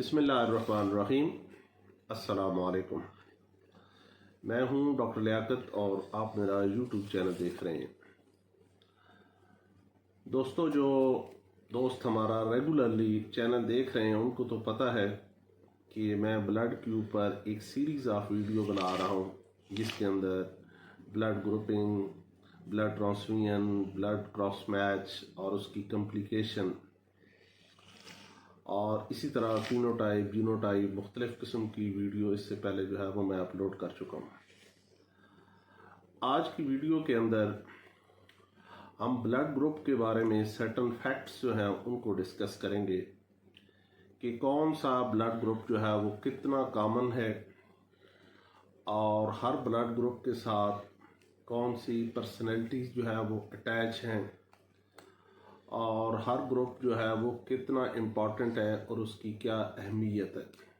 بسم اللہ الرحمن الرحیم۔ السلام علیکم۔ میں ہوں ڈاکٹر لیاقت اور آپ میرا یوٹیوب چینل دیکھ رہے ہیں۔ دوستو، جو دوست ہمارا ریگولرلی چینل دیکھ رہے ہیں، ان کو تو پتہ ہے کہ میں بلڈ کے اوپر ایک سیریز آف ویڈیو بنا رہا ہوں، جس کے اندر blood grouping blood transfusion blood cross match اور اس کی کمپلیکیشن اور اسی طرح فینو ٹائپ جینو ٹائپ مختلف قسم کی ویڈیو اس سے پہلے جو ہے وہ میں اپلوڈ کر چکا ہوں۔ آج کی ویڈیو کے اندر ہم بلڈ گروپ کے بارے میں سرٹن فیکٹس جو ہیں ان کو ڈسکس کریں گے کہ کون سا بلڈ گروپ جو ہے وہ کتنا کامن ہے اور ہر بلڈ گروپ کے ساتھ کون سی پرسنالٹیز جو ہے وہ اٹیچ ہیں۔ اور ہر گروپ جو ہے وہ کتنا امپورٹنٹ ہے اور اس کی کیا اہمیت ہے۔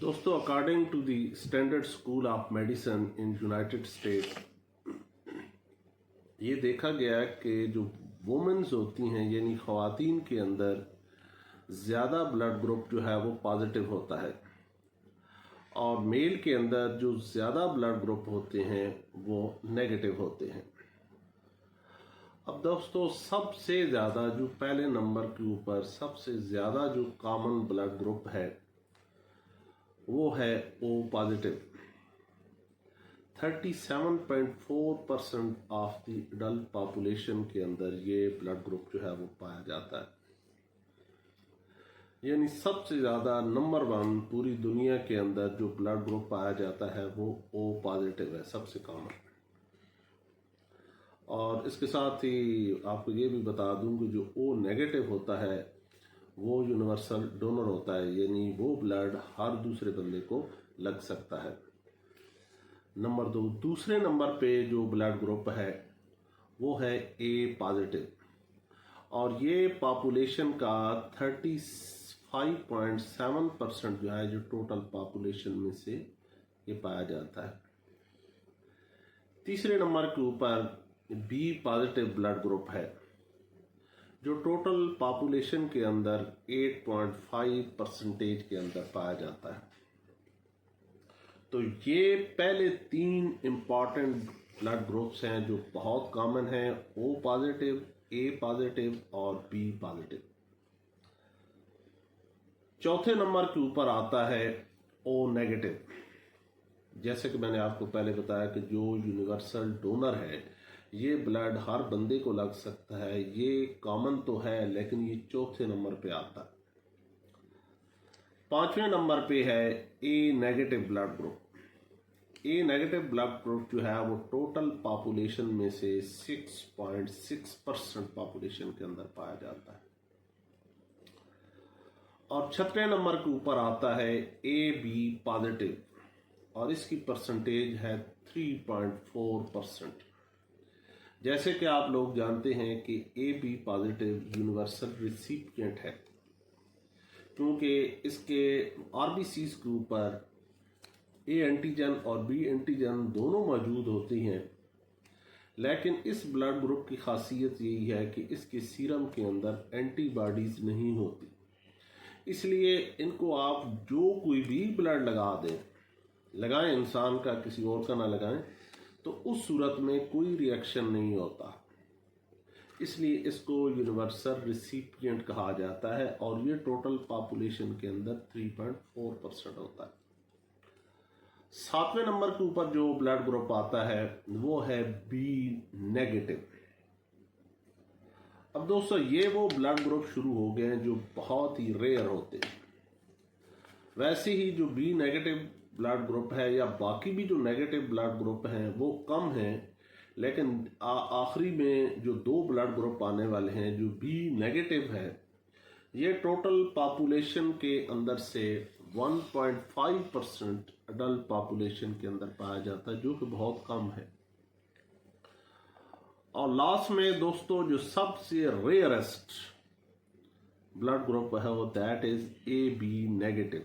دوستو according to the standard school of medicine in United State یہ دیکھا گیا کہ جو وومنز ہوتی ہیں یعنی خواتین کے اندر زیادہ بلڈ گروپ جو ہے وہ پازیٹیو ہوتا ہے۔ اور میل کے اندر جو زیادہ بلڈ گروپ ہوتے ہیں وہ نیگیٹو ہوتے ہیں۔ اب دوستو، سب سے زیادہ جو پہلے نمبر کے اوپر سب سے زیادہ جو کامن بلڈ گروپ ہے، وہ ہے O positive thirty seven point four percent of the adult population کے اندر یہ بلڈ گروپ جو ہے وہ پایا جاتا ہے۔ یعنی سب سے زیادہ نمبر ون پوری دنیا کے اندر جو بلڈ گروپ پایا جاتا ہے، وہ او پازیٹیو ہے، سب سے کامن اور اس کے ساتھ ہی آپ کو یہ بھی بتا دوں کہ جو او نیگیٹو ہوتا ہے، وہ یونیورسل ڈونر ہوتا ہے یعنی وہ بلڈ ہر دوسرے بندے کو لگ سکتا ہے۔ نمبر دو، دوسرے نمبر پہ جو بلڈ گروپ ہے، وہ ہے اے پازیٹیو اور یہ پاپولیشن کا thirty five point seven percent جو ہے، جو ٹوٹل پاپولیشن میں سے یہ پایا جاتا ہے۔ تیسرے نمبر کے اوپر بی پازیٹیو بلڈ گروپ ہے، جو ٹوٹل پاپولیشن کے اندر ایٹ پوائنٹ فائیو پرسنٹیج کے اندر پایا جاتا ہے۔ تو یہ پہلے تین امپورٹنٹ بلڈ گروپس ہیں جو بہت کامن ہیں او پازیٹیو اے پازیٹیو اور بی پازیٹیو چوتھے نمبر کے اوپر آتا ہے او نیگیٹو جیسے کہ میں نے آپ کو پہلے بتایا کہ جو یونیورسل ڈونر ہے یہ بلڈ ہر بندے کو لگ سکتا ہے، یہ کامن تو ہے، لیکن یہ چوتھے نمبر پہ آتا ہے۔ پانچویں نمبر پہ ہے A negative blood group A negative blood group جو ہے وہ ٹوٹل پاپولیشن میں سے six point six percent population کے اندر پایا جاتا ہے۔ اور چھٹے نمبر کے اوپر آتا ہے اے بی پازیٹیو اور اس کی پرسنٹیج ہے تھری پوائنٹ فور پرسنٹ جیسے کہ آپ لوگ جانتے ہیں کہ A B positive universal recipient ہے، کیونکہ اس کے آر بی سیز کے اوپر اے اینٹیجن اور بی اینٹیجن دونوں موجود ہوتی ہیں۔ لیکن اس بلڈ گروپ کی خاصیت یہی ہے کہ اس کے سیرم کے اندر اینٹی باڈیز نہیں ہوتی۔ اس لیے ان کو آپ جو کوئی بھی بلڈ لگا دیں، لگائیں انسان کا، کسی اور کا نہ لگائیں تو اس صورت میں کوئی ریئیکشن نہیں ہوتا۔ اس لیے اس کو یونیورسل ریسیپینٹ کہا جاتا ہے اور یہ ٹوٹل پاپولیشن کے اندر 3.4 پرسنٹ ہوتا ہے۔ ساتویں نمبر کے اوپر جو بلڈ گروپ آتا ہے، وہ ہے بی نیگیٹو اب دوستو، یہ وہ بلڈ گروپ شروع ہو گئے ہیں جو بہت ہی ریئر ہوتے ہیں۔ ویسے ہی جو بی نیگیٹو بلڈ گروپ ہے یا باقی بھی جو نیگیٹو بلڈ گروپ ہیں وہ کم ہیں، لیکن آخری میں جو دو بلڈ گروپ آنے والے ہیں جو بی نیگیٹو ہے یہ ٹوٹل پاپولیشن کے اندر سے 1.5 پرسنٹ اڈلٹ پاپولیشن کے اندر پایا جاتا ہے، جو کہ بہت کم ہے۔ اور لاسٹ میں دوستو جو سب سے ریئرسٹ بلڈ گروپ ہے وہ that is A B negative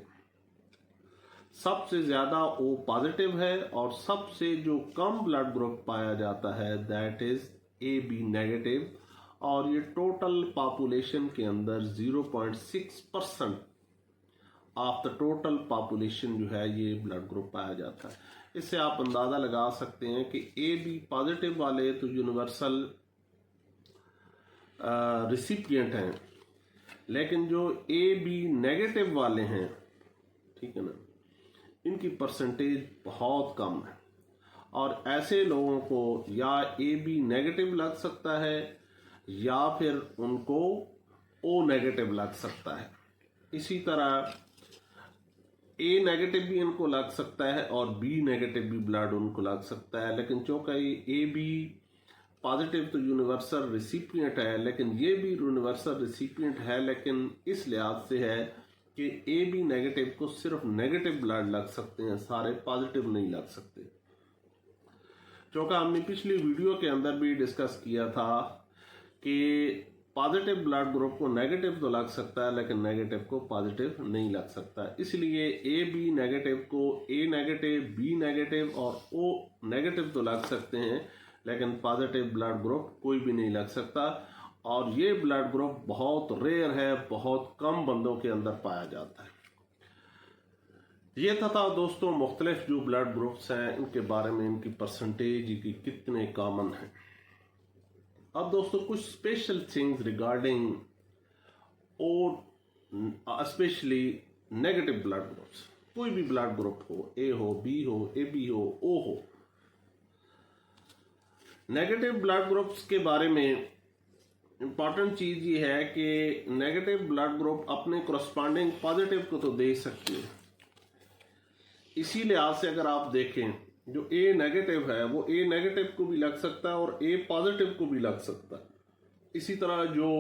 سب سے زیادہ او پازیٹیو ہے اور سب سے جو کم بلڈ گروپ پایا جاتا ہے that is A B negative اور یہ ٹوٹل پاپولیشن کے اندر 0.6 percent of the total population جو ہے یہ بلڈ گروپ پایا جاتا ہے۔ اس سے آپ اندازہ لگا سکتے ہیں کہ اے بی پازیٹیو والے تو یونیورسل ریسیپینٹ ہیں۔ لیکن جو اے بی نیگیٹو والے ہیں، ٹھیک ہے نا؟ ان کی پرسنٹیج بہت کم ہے۔ اور ایسے لوگوں کو یا اے بی نیگیٹو لگ سکتا ہے یا پھر ان کو او نیگیٹو لگ سکتا ہے۔ اسی طرح اے نیگیٹو بھی ان کو لگ سکتا ہے اور بی نیگیٹو بھی بلڈ ان کو لگ سکتا ہے۔ لیکن چونکہ اے بی پازیٹیو تو یونیورسل ریسیپینٹ ہے، لیکن یہ بھی یونیورسل ریسیپینٹ ہے، لیکن اس لحاظ سے ہے کہ اے بی نیگیٹو کو صرف نیگیٹو بلڈ لگ سکتے ہیں، سارے پازیٹیو نہیں لگ سکتے۔ چونکہ ہم نے پچھلی ویڈیو کے اندر بھی ڈسکس کیا تھا کہ پازیٹیو بلڈ گروپ کو نیگیٹو تو لگ سکتا ہے، لیکن نیگیٹو کو پازیٹیو نہیں لگ سکتا۔ اس لیے اے بی نیگیٹو کو اے نیگیٹو بی نیگیٹو اور او نیگیٹو تو لگ سکتے ہیں، لیکن پازیٹیو بلڈ گروپ کوئی بھی نہیں لگ سکتا۔ اور یہ بلڈ گروپ بہت ریئر ہے، بہت کم بندوں کے اندر پایا جاتا ہے۔ یہ تھا دوستوں مختلف جو بلڈ گروپس ہیں، ان کے بارے میں، ان کی پرسنٹیج کی کتنے کامن ہیں۔ اب دوستوں کچھ اسپیشل تھنگز ریگارڈنگ اور اسپیشلی نیگیٹو بلڈ گروپس کوئی بھی بلڈ گروپ ہو اے ہو بی ہو اے بی ہو او ہو۔ نیگیٹو بلڈ گروپس کے بارے میں امپورٹنٹ چیز یہ ہے کہ نیگیٹو بلڈ گروپ اپنے کرسپانڈنگ پازیٹیو کو تو دے سکتے ہیں اسی لحاظ سے اگر آپ دیکھیں، جو اے نیگیٹو ہے، وہ اے نیگیٹو کو بھی لگ سکتا ہے اور اے پازیٹیو کو بھی لگ سکتا ہے۔ اسی طرح جو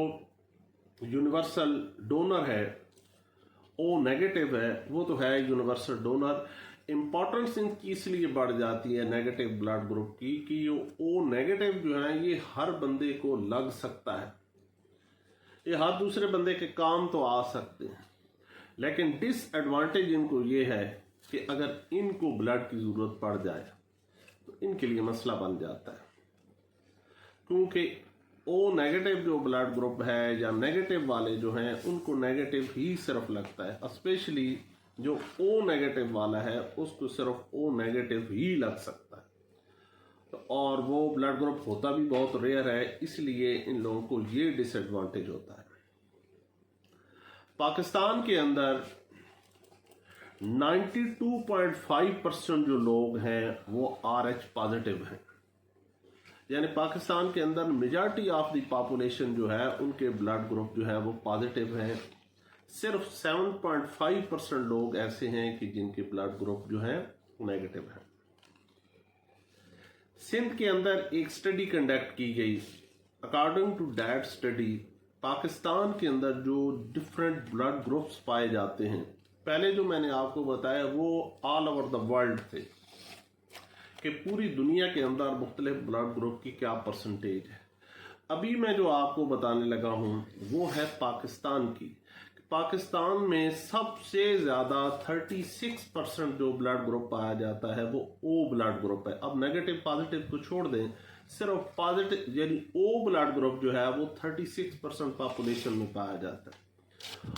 یونیورسل ڈونر ہے او نیگیٹو ہے، وہ تو ہے یونیورسل ڈونر امپورٹنس ان کی اس لیے بڑھ جاتی ہے نیگیٹو بلڈ گروپ کی کہ یہ او نیگیٹو جو ہے یہ ہر بندے کو لگ سکتا ہے۔ یہ ہر دوسرے بندے کے کام تو آ سکتے ہیں۔ لیکن ڈس ایڈوانٹیج ان کو یہ ہے کہ اگر ان کو بلڈ کی ضرورت پڑ جائے تو ان کے لیے مسئلہ بن جاتا ہے۔ کیونکہ او نیگیٹو جو بلڈ گروپ ہے یا نیگیٹو والے جو ہیں ان کو نیگیٹو ہی صرف لگتا ہے اسپیشلی جو او نیگیٹو والا ہے، اس کو صرف او نیگیٹو ہی لگ سکتا ہے۔ اور وہ بلڈ گروپ ہوتا بھی بہت ریئر ہے، اس لیے ان لوگوں کو یہ ڈس ایڈوانٹیج ہوتا ہے۔ پاکستان کے اندر ninety two point five percent جو لوگ ہیں، وہ آر ایچ پازیٹیو ہیں۔ یعنی پاکستان کے اندر میجارٹی آف دی پاپولیشن جو ہے، ان کے بلڈ گروپ جو ہے، وہ پازیٹیو ہیں۔ صرف سیون پوائنٹ فائیو پرسینٹ لوگ ایسے ہیں کہ جن کے بلڈ گروپ جو ہیں نیگیٹو ہیں۔ سندھ کے اندر ایک سٹڈی کنڈکٹ کی گئی۔ According to that study Pakistan کے اندر جو ڈفرینٹ بلڈ گروپس پائے جاتے ہیں، پہلے جو میں نے آپ کو بتایا، وہ آل اوور دا ورلڈ تھے۔ کہ پوری دنیا کے اندر مختلف بلڈ گروپ کی کیا پرسنٹیج ہے۔ ابھی میں جو آپ کو بتانے لگا ہوں، وہ ہے پاکستان کی۔ پاکستان میں سب سے زیادہ 36 پرسنٹ جو بلڈ گروپ پایا جاتا ہے وہ او بلڈ گروپ ہے۔ اب نیگیٹو پازیٹیو کو چھوڑ دیں، صرف پازیٹیو یعنی او بلڈ گروپ جو ہے وہ 36 پرسنٹ پاپولیشن میں پایا جاتا ہے۔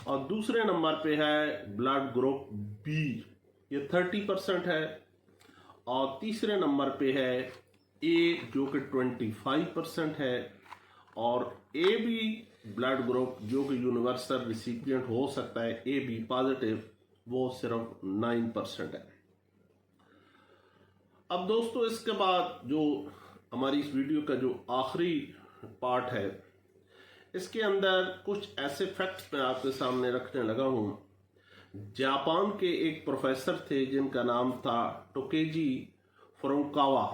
اور دوسرے نمبر پہ ہے بلڈ گروپ بی، یہ تھرٹی پرسنٹ ہے۔ اور تیسرے نمبر پہ ہے اے، جو کہ ٹوینٹی فائیو پرسنٹ ہے۔ اور اے بی بلڈ گروپ جو کہ یونیورسل ریسیپینٹ ہو سکتا ہے اے بی پازیٹیو وہ صرف نائن پرسنٹ ہے۔ اب دوستو، اس کے بعد جو ہماری اس ویڈیو کا جو آخری پارٹ ہے، اس کے اندر کچھ ایسے فیکٹس میں آپ کے سامنے رکھنے لگا ہوں۔ جاپان کے ایک پروفیسر تھے، جن کا نام تھا ٹوکیجی فرونکاوا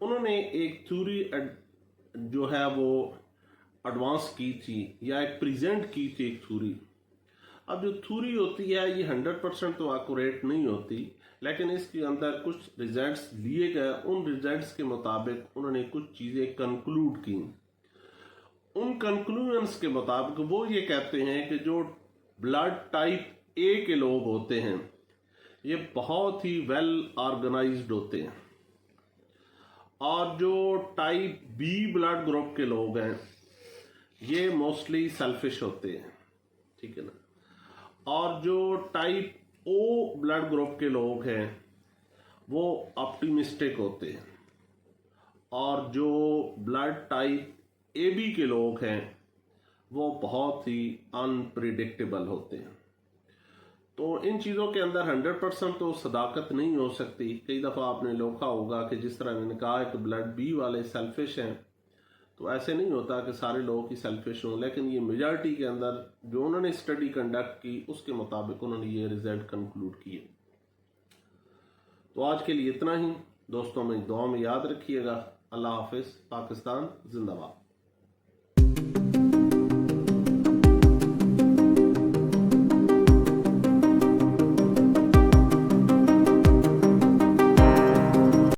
انہوں نے ایک تھیوری جو ہے وہ ایڈوانس کی تھی یا ایک پریزنٹ کی تھی ایک تھیوری اب جو تھوری ہوتی ہے، یہ ہنڈریڈ پرسینٹ تو ایکوریٹ نہیں ہوتی، لیکن اس کے اندر کچھ ریزلٹس لیے گئے۔ ان ریزلٹس کے مطابق انہوں نے کچھ چیزیں کنکلوڈ کی۔ ان کنکلوژنس کے مطابق وہ یہ کہتے ہیں کہ جو بلڈ ٹائپ اے کے لوگ ہوتے ہیں، یہ بہت ہی ویل آرگنائزڈ ہوتے ہیں۔ اور جو ٹائپ بی بلڈ گروپ کے لوگ ہیں یہ موسٹلی سیلفش ہوتے ہیں، ٹھیک ہے نا؟ اور جو ٹائپ او بلڈ گروپ کے لوگ ہیں، وہ آپٹیمسٹک ہوتے ہیں۔ اور جو بلڈ ٹائپ اے بی کے لوگ ہیں، وہ بہت ہی انپریڈکٹیبل ہوتے ہیں۔ تو ان چیزوں کے اندر ہنڈریڈ پرسنٹ تو صداقت نہیں ہو سکتی۔ کئی دفعہ آپ نے لوکا ہوگا کہ جس طرح میں نے کہا کہ بلڈ بی والے سیلفش ہیں تو ایسے نہیں ہوتا کہ سارے لوگ ہی سیلفش ہوں، لیکن یہ میجارٹی کے اندر جو انہوں نے اسٹڈی کنڈکٹ کی، اس کے مطابق انہوں نے یہ ریزلٹ کنکلوڈ کیے۔ تو آج کے لیے اتنا ہی۔ دوستوں، میں دعا میں یاد رکھیے گا۔ اللہ حافظ، پاکستان، زندہ باد۔